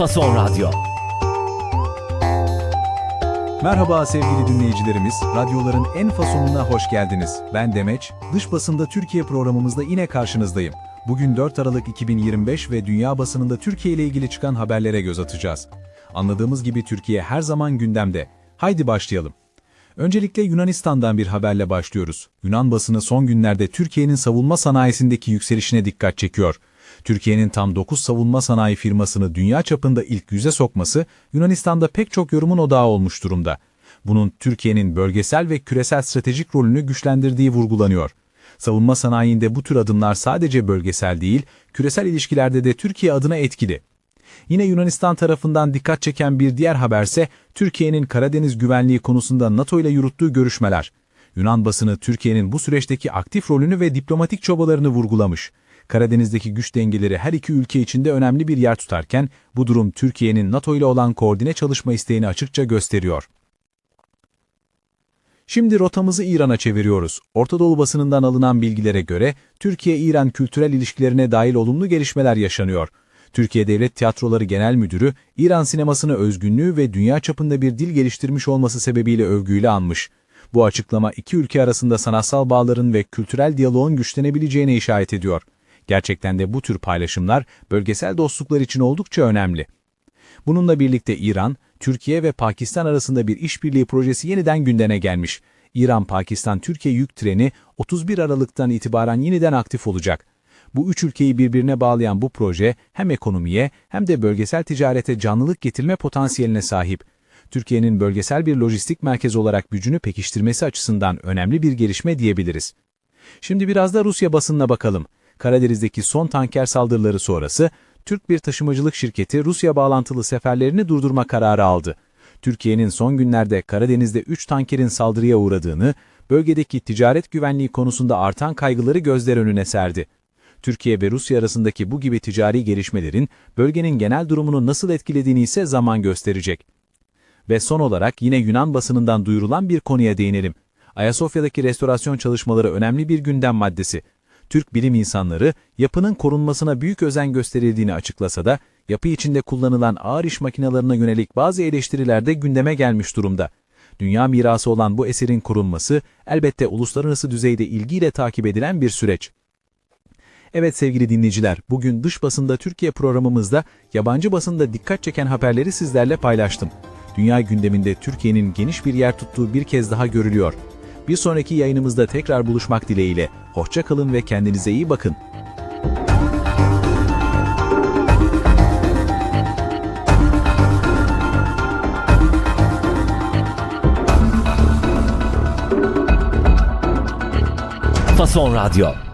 Fason Radyo. Merhaba sevgili dinleyicilerimiz, radyoların en fasonuna hoş geldiniz. Ben Demeç, dış basında Türkiye programımızda yine karşınızdayım. Bugün 4 Aralık 2025 ve dünya basınında Türkiye ile ilgili çıkan haberlere göz atacağız. Anladığımız gibi Türkiye her zaman gündemde. Haydi başlayalım. Öncelikle Yunanistan'dan bir haberle başlıyoruz. Yunan basını son günlerde Türkiye'nin savunma sanayisindeki yükselişine dikkat çekiyor. Türkiye'nin tam 9 savunma sanayi firmasını dünya çapında ilk yüze sokması Yunanistan'da pek çok yorumun odağı olmuş durumda. Bunun Türkiye'nin bölgesel ve küresel stratejik rolünü güçlendirdiği vurgulanıyor. Savunma sanayinde bu tür adımlar sadece bölgesel değil, küresel ilişkilerde de Türkiye adına etkili. Yine Yunanistan tarafından dikkat çeken bir diğer haberse Türkiye'nin Karadeniz güvenliği konusunda NATO ile yürüttüğü görüşmeler. Yunan basını Türkiye'nin bu süreçteki aktif rolünü ve diplomatik çabalarını vurgulamış. Karadeniz'deki güç dengeleri her iki ülke içinde önemli bir yer tutarken bu durum Türkiye'nin NATO ile olan koordine çalışma isteğini açıkça gösteriyor. Şimdi rotamızı İran'a çeviriyoruz. Orta Doğu basınından alınan bilgilere göre Türkiye-İran kültürel ilişkilerine dahil olumlu gelişmeler yaşanıyor. Türkiye Devlet Tiyatroları Genel Müdürü, İran sinemasını özgünlüğü ve dünya çapında bir dil geliştirmiş olması sebebiyle övgüyle anmış. Bu açıklama iki ülke arasında sanatsal bağların ve kültürel diyaloğun güçlenebileceğine işaret ediyor. Gerçekten de bu tür paylaşımlar bölgesel dostluklar için oldukça önemli. Bununla birlikte İran, Türkiye ve Pakistan arasında bir işbirliği projesi yeniden gündeme gelmiş. İran-Pakistan-Türkiye yük treni 31 Aralık'tan itibaren yeniden aktif olacak. Bu üç ülkeyi birbirine bağlayan bu proje hem ekonomiye hem de bölgesel ticarete canlılık getirme potansiyeline sahip. Türkiye'nin bölgesel bir lojistik merkez olarak gücünü pekiştirmesi açısından önemli bir gelişme diyebiliriz. Şimdi biraz da Rusya basınına bakalım. Karadeniz'deki son tanker saldırıları sonrası Türk bir taşımacılık şirketi Rusya bağlantılı seferlerini durdurma kararı aldı. Türkiye'nin son günlerde Karadeniz'de 3 tankerin saldırıya uğradığını, bölgedeki ticaret güvenliği konusunda artan kaygıları gözler önüne serdi. Türkiye ve Rusya arasındaki bu gibi ticari gelişmelerin bölgenin genel durumunu nasıl etkilediğini ise zaman gösterecek. Ve son olarak yine Yunan basınından duyurulan bir konuya değinelim. Ayasofya'daki restorasyon çalışmaları önemli bir gündem maddesi. Türk bilim insanları yapının korunmasına büyük özen gösterildiğini açıklasa da yapı içinde kullanılan ağır iş makinelerine yönelik bazı eleştiriler de gündeme gelmiş durumda. Dünya mirası olan bu eserin korunması elbette uluslararası düzeyde ilgiyle takip edilen bir süreç. Evet sevgili dinleyiciler, bugün dış basında Türkiye programımızda yabancı basında dikkat çeken haberleri sizlerle paylaştım. Dünya gündeminde Türkiye'nin geniş bir yer tuttuğu bir kez daha görülüyor. Bir sonraki yayınımızda tekrar buluşmak dileğiyle. Hoşça kalın ve kendinize iyi bakın. Fason Radyo.